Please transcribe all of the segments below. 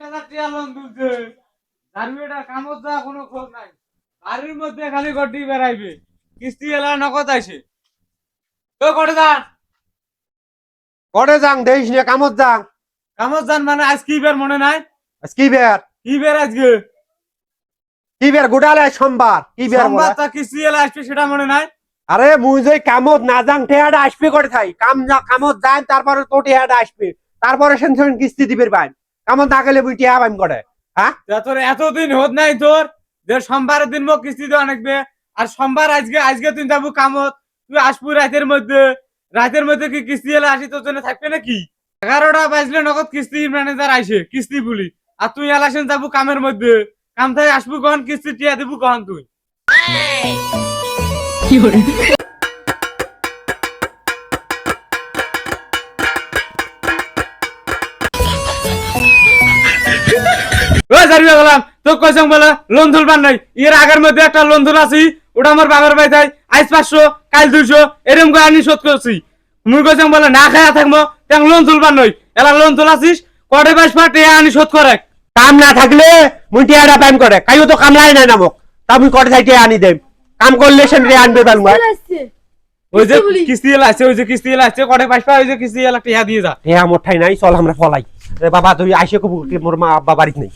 হাজার টিয়া লোন তুলছে দারুয়েটা কামত যা কোনো খোঁজ নাই। বাড়ির মধ্যে খালি গড্ডি বেড়াইবে। কিস্তি এলা নগদ আইছে। তো করে যান করে যাং দেখিস নে কামত কামত যান মানে আজ কি বের মনে নাই? আজ কি বের? কি বের আজকে? কি বের? গোডালে সোমবার। কি বের সোমবার তা কিস্তি এলা আসবে সেটা মনে নাই? আরে মুই যে কামত না যাং টেহাটা আসবে করে থাই। কাম না কামত যাই তারপরে তো টেহাটা আসবে। তারপরে সেন কিস্তি দিবের বাইন। কামত না গেলে মুই টেহা বাইম করে তা তোর এতদিন হোত নাই তোর যে সোমবারের দিন মোক কিস্তি দেওয়া নাকবে আর সোমবার আজকে আজকে তুই যাব কামত তুই আসব রাতের মধ্যে রাতের মধ্যে কি কিস্তি এলে আসি তোর জন্য থাকবে নাকি? এগারোটা বাজলে নগদ কিস্তি ম্যানেজার আইসে কিস্তি বলি আর তুই এলাসেন যাব কামের মধ্যে কাম থেকে আসব কখন কিস্তি টিয়া দেবো কখন তুই? ওই গেলাম তো কইসং বলে তুলবার নাই। এর আগের মধ্যে একটা আছি ওটা আমার বাবার বাড়ি তাই আজ পাঁচশো কাল দুইশো এরকম করে আনি শোধ করছি। মুই কইসং বলে না খায়া থাকব তুলবার নই। এলা কটে বাইশ পা টিয়া আনি শোধ করে। কাম না থাকলে মুই করে কাইও তো কামলাই নাই নামক। তা মুই থাই টেহা আনি দেম। কাম করলে সেন আনবে ওই যে কিস্তি। এলা আছে ওই যে কিস্তি এলা আছে কটে বাইশ পা ওই যে কিস্তি এলা টিয়া দিয়ে যা। ঠাই নাই চল আমরা ফলাই। এ বাবা তুই আইসে কবু কি মোর মা আব্বা বাড়িত নেই।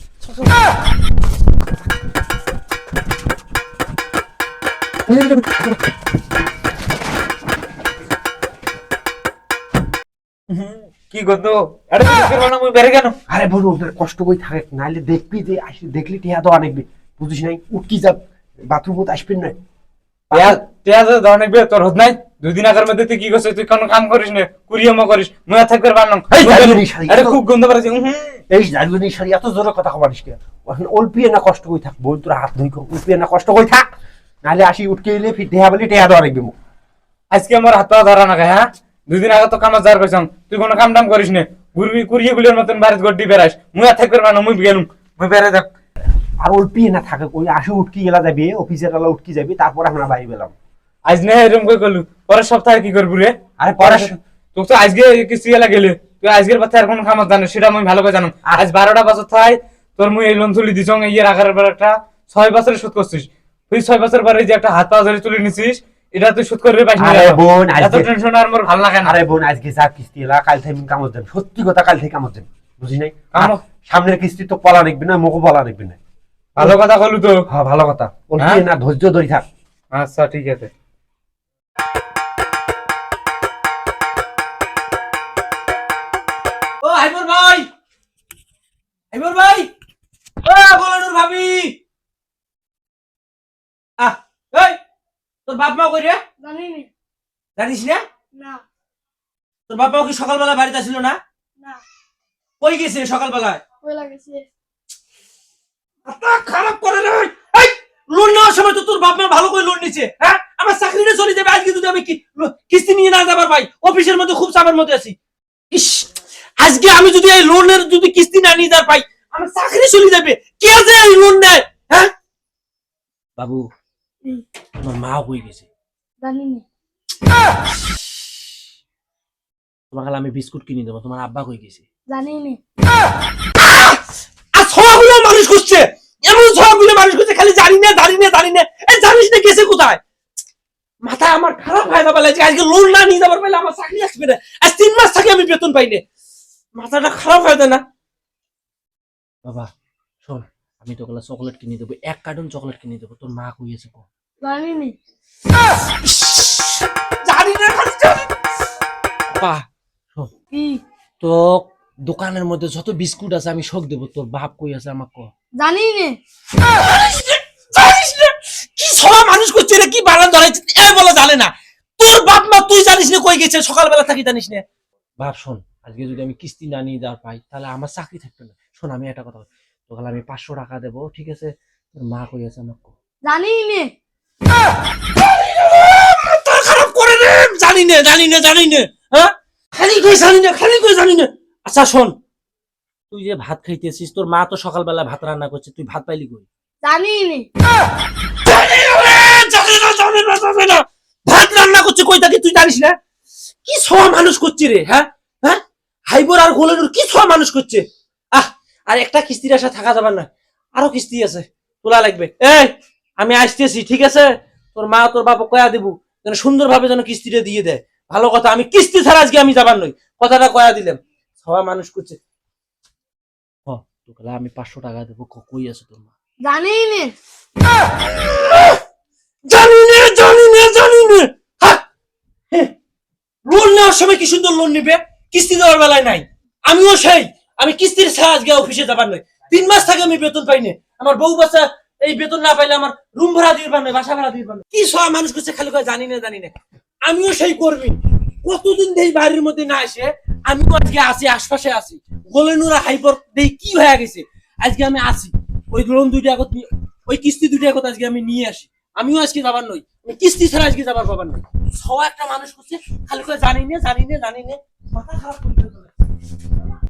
কি করতো আরে মুই বেরে কেন? আরে বলু ওদের কষ্ট করে থাকে? নাইলে দেখবি যে আসি দেখলি টেহা তো অনেক বুঝিস নাই উঠকি যা বাথরুম আসবেন না টিয়া টিয়া যে ধর তোর হত নাই? দুই দিন আগের মধ্যে তুই কি করছিস? তুই কোনো কাম করিস না কুরিয়ামো করিস মুই থাকবে এই শাড়ি, আরে খুব গন্ধ এই জারগুনি শাড়ি এত জোরে কথা কবারিস কে? অল্পিয়ে না কষ্ট করে থাক বোন তোর হাত ধুই অল্পিয়ে না কষ্ট করে থাক। নাহলে আসি উঠকে এলে ফির দেহা বলি টেহা দেওয়া রাখবি আজকে আমার হাত ধরা না হ্যাঁ? দুই দিন আগে তো কামা যার কইছাম তুই কোনো কাম টাম করিস না। ঘুরবি কুরিয়ে গুলির মতন বাড়িতে গড্ডি বেড়াস আর থাকবে পারলাম মুই গেলুম। মুই বেড়ে যাক। আর অল্পিয়ে না থাকে ওই আসি উঠকি এলা যাবি অফিসের এলা উঠকি যাবি তারপর আমরা বাড়ি পেলাম আজ না এরকম করে করলু। পরের সপ্তাহে কি করবি রে? আরে পরে তোকে তো আজকে কিস্তি গেলা গেলে তুই আজকের কথা আর কোনো খামার জানো সেটা আমি ভালো করে জানো আজ বারোটা বছর থাই তোর মুই এই লোন তুলি দিছ ইয়ের আগার বার একটা ছয় বছরে শোধ করছিস। তুই ছয় বছর পরে যে একটা হাত পা ধরে তুলে নিছিস এটা তুই শোধ করে পাইস না আরে বোন এত টেনশন আর মোর ভালো লাগে না। আরে বোন আজকে যা কিস্তি এলা কাল থেকে কামত দেন সত্যি কথা কাল থেকে কামত দেন বুঝি নাই? সামনের কিস্তি তো পলা রাখবি না মুখও পলা রাখবি না। ভালো কথা বলু তো। হ্যাঁ ভালো কথা। অল্পিয়ে না ধৈর্য ধরি থাক। আচ্ছা ঠিক আছে। হাইবর ভাই। ও গোলানুর ভাবি। আহ এই তোর বাপ মা কই রে? জানি নি জানিস না? না। তোর বাপ মা কি সকালবেলা বাড়িতে ছিল না? না। কই গেছে সকালবেলায়? খারাপ করে রে এই লোন নেওয়ার সময় তো তোর বাপ মা ভালো করে লোন নিছে হ্যাঁ? আমার চাকরিটা চলে যাবে আজকে যদি আমি কিস্তি নিয়ে না যাবার ভাই অফিসের মধ্যে খুব চাপের মধ্যে আছি। ইস আজকে আমি যদি এই লোনের যদি কিস্তি না নিয়ে পাই আমার চাকরি চলে যাবে। কে আছে এই লোন নেয় হ্যাঁ? বাবু। তোমার মা হয়ে গেছে। তোমাকে আমি বিস্কুট কিনে দেবো তোমার আব্বা হয়ে গেছে। জানি আর মানুষ করছে এমন ছগুলো মানুষ করছে খালি জানি না জানি না জানি না। এই জানিস না গেছে কোথায়? মাথা আমার খারাপ হয়ে যাবে আজকে লোন না নিয়ে যাবার পাইলে আমার চাকরি আসবে না। আজ তিন মাস থাকি আমি বেতন পাই না। মাথাটা খারাপ হয়ে যায় না। বাবা শোন আমি তোকে চকলেট কিনে দেবো এক কার্টুন চকলেট কিনে দেবো তোর মা কইয়েছে কো জানি জানি না খালি জানি। কি? তো দোকানের মধ্যে যত বিস্কুট আছে আমি শোক দেবো তোর বাপ কই আছে আমাকে কো। জানি নি কি সবা মানুষ করছে রে কি বানান ধরাইছে এ বলে জানে না। তোর বাপ মা তুই জানিস না কই গেছে সকালবেলা থাকি জানিস না। বাপ শোন আজকে যদি আমি কিস্তি না নিয়ে যাওয়ার পাই তাহলে আমার চাকরি থাকবে না। শোন আমি একটা কথা। তোকে আমি পাঁচশো টাকা দেবো ঠিক আছে? তোর মা কই আছে আমাকে জানি নে। খারাপ করে রে জানি না জানি না জানি না হ্যাঁ খালি কই জানি না খালি কই জানি না। আচ্ছা শোন তুই যে ভাত খাইতেছিস তোর মা তো সকালবেলা ভাত রান্না করছে তুই ভাত পাইলি কই? জানি নি। জানি না জানি না, জানি না, জানি না। ভাত রান্না করছে কই থাকি তুই জানিস না? কি সব মানুষ করছে রে হ্যাঁ? হ্যাঁ আর গোলের কি সব মানুষ করছে? আহ আর একটা কিস্তির আশা থাকা যাবার না। আরও কিস্তি আছে তোলা লাগবে। এই আমি আসতেছি ঠিক আছে? তোর মা তোর বাবা কয়া দিব? যেন সুন্দরভাবে যেন কিস্তিটা দিয়ে দেয়। ভালো কথা আমি কিস্তি ছাড়া আজকে আমি যাবার নই। কথাটা কয়া দিলাম। সবাই মানুষ করছে। হ তোকে আমি পাঁচশো টাকা দেবো ক- কই আছে তোর মা? জানি নে। জানি না জানি না জানি না। লোন নেওয়ার সময় কি সুন্দর লোন নিবে? কিস্তি দেওয়ার বেলায় নাই। আমিও সেই। আমি কিস্তির ছাড়া আজকে অফিসে যাবার নয় তিন মাস থেকে আমি বেতন পাইনি আমার বউ বাচ্চা এই বেতন না পাইলে আমার রুম ভাড়া দিয়ে পারবে বাসা ভাড়া দিয়ে পারবে কি সব মানুষ করছে খালি করে জানি না জানি না। আমিও সেই কর্মী কতদিন দেই বাড়ির মধ্যে না এসে আমিও আজকে আসি আশপাশে আছি। গোলেনুরা হাইপার দেই কি হয়ে গেছে? আজকে আমি আসি ওই লোন দুইটা আগত ওই কিস্তি দুইটা আগত আজকে আমি নিয়ে আসি। আমিও আজকে যাবার নই। কিস্তি ছাড়া আজকে যাবার পাবার নই। সব একটা মানুষ করছে, খালি করে জানি না জানি না জানি না। মাথা খারাপ করে দিল।